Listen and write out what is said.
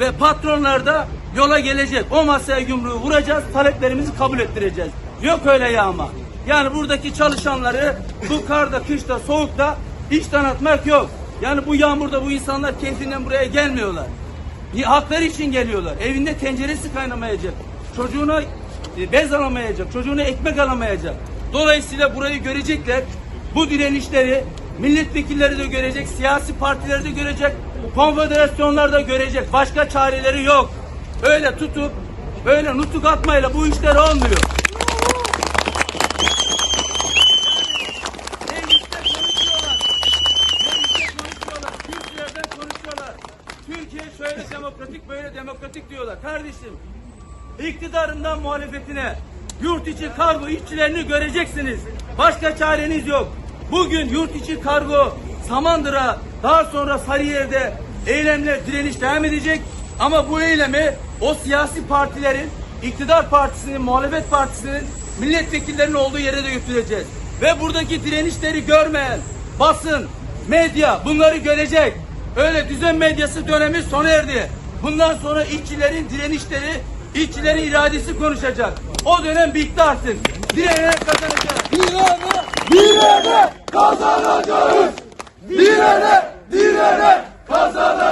ve patronlar da yola gelecek. O masaya yumruğu vuracağız, taleplerimizi kabul ettireceğiz. Yok öyle yağma. Yani buradaki çalışanları bu karda, kışta, soğukta iş tanıtmak yok. Yani bu yağmurda bu insanlar keyfinden buraya gelmiyorlar. Hakları için geliyorlar. Evinde tenceresi kaynamayacak. Çocuğuna e, bez alamayacak. Çocuğuna ekmek alamayacak. Dolayısıyla burayı görecekler. Bu direnişleri milletvekilleri de görecek, siyasi partileri de görecek, konfederasyonlar da görecek. Başka çareleri yok. Öyle tutup, böyle nutuk atmayla bu işler olmuyor. Türkiye şöyle demokratik böyle demokratik diyorlar. Kardeşim iktidarından muhalefetine yurt içi kargo işçilerini göreceksiniz. Başka çareniz yok. Bugün yurt içi kargo Samandıra daha sonra Sarıyer'de eylemler direniş devam edecek. Ama bu eylemi o siyasi partilerin iktidar partisinin, muhalefet partisinin milletvekillerinin olduğu yere de götüreceğiz. Ve buradaki direnişleri görmeyen basın, medya bunları görecek. Öyle düzen medyası dönemi sona erdi. Bundan sonra işçilerin direnişleri, işçilerin iradesi konuşacak. O dönem bitti artık. Direnerek kazanacak. Direne kazanacağız. Direne, direne kazanacağız.